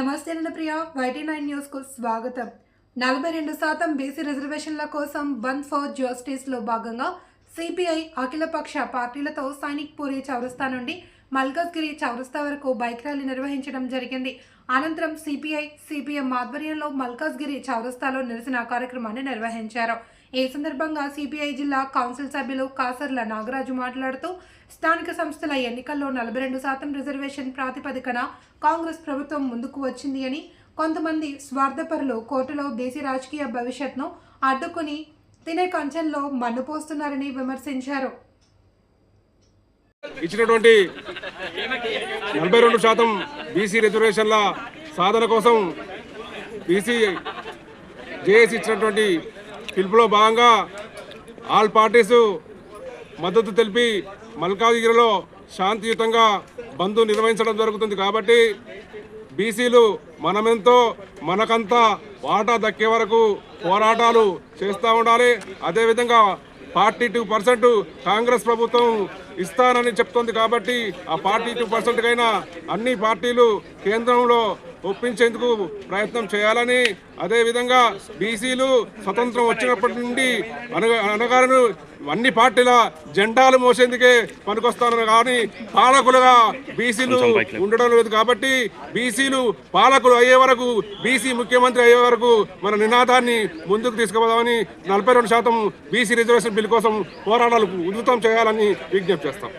నమస్తే నేను ప్రియ. YT nine న్యూస్కు స్వాగతం. నలభై రెండు శాతం బీసీ రిజర్వేషన్ల కోసం వన్ ఫర్ జస్టిస్లో భాగంగా సిపిఐ అఖిలపక్ష పార్టీలతో సైనిక్ పూరి చౌరస్తా నుండి మల్కజ్గిరి చౌరస్తా వరకు బైక్ ర్యాలీ నిర్వహించడం జరిగింది. అనంతరం సిపిఐ సిపిఎం ఆధ్వర్యంలో మల్కజ్గిరి చౌరస్తాలో నిరసన కార్యక్రమాన్ని నిర్వహించారు. ఈ సందర్భంగా సిపిఐ జిల్లా కౌన్సిల్ సభ్యులు కాసర్ల నాగరాజు మాట్లాడుతూ స్థానిక సంస్థల ఎన్నికల్లో నలభై రెండు శాతం రిజర్వేషన్ ప్రాతిపదికన కాంగ్రెస్ ప్రభుత్వం ముందుకు వచ్చింది అని కొంతమంది స్వార్థపరులు కోర్టులో దేశీ రాజకీయ భవిష్యత్ను అడ్డుకుని తినే కంచెల్లో మన్ను పోస్తున్నారని విమర్శించారు. ఇచ్చినటువంటి నలభై రెండు శాతం బీసీ రిజర్వేషన్ల సాధన కోసం బీసీ జేఏసీ ఇచ్చినటువంటి పిలుపులో భాగంగా ఆల్ పార్టీసు మద్దతు తెలిపి మల్కాజిగిరిలో శాంతియుతంగా బంధు నిర్వహించడం జరుగుతుంది కాబట్టి బీసీలు మనమెంతో మనకంతా వాటా దక్కే వరకు పోరాటాలు చేస్తూ ఉండాలి. అదేవిధంగా ఫార్టీ టూ పర్సెంట్ కాంగ్రెస్ ప్రభుత్వం ఇస్తానని చెప్తోంది కాబట్టి ఆ ఫార్టీ టూ పర్సెంట్కైనా అన్ని పార్టీలు కేంద్రంలో ఒప్పించేందుకు ప్రయత్నం చేయాలని అదేవిధంగా బీసీలు స్వతంత్రం వచ్చినప్పటి నుండి అనగా అనగాను అన్ని పార్టీల జెండాలు మోసేందుకే పనికొస్తాను కానీ పాలకులుగా బీసీలు ఉండడం లేదు కాబట్టి బీసీలు పాలకులు అయ్యే వరకు బీసీ ముఖ్యమంత్రి అయ్యే వరకు మన నినాదాన్ని ముందుకు తీసుకుపోదామని నలభై రెండు శాతం బీసీ రిజర్వేషన్ బిల్ కోసం పోరాటాలు ఉధృతం చేయాలని విజ్ఞప్తి చేస్తాం.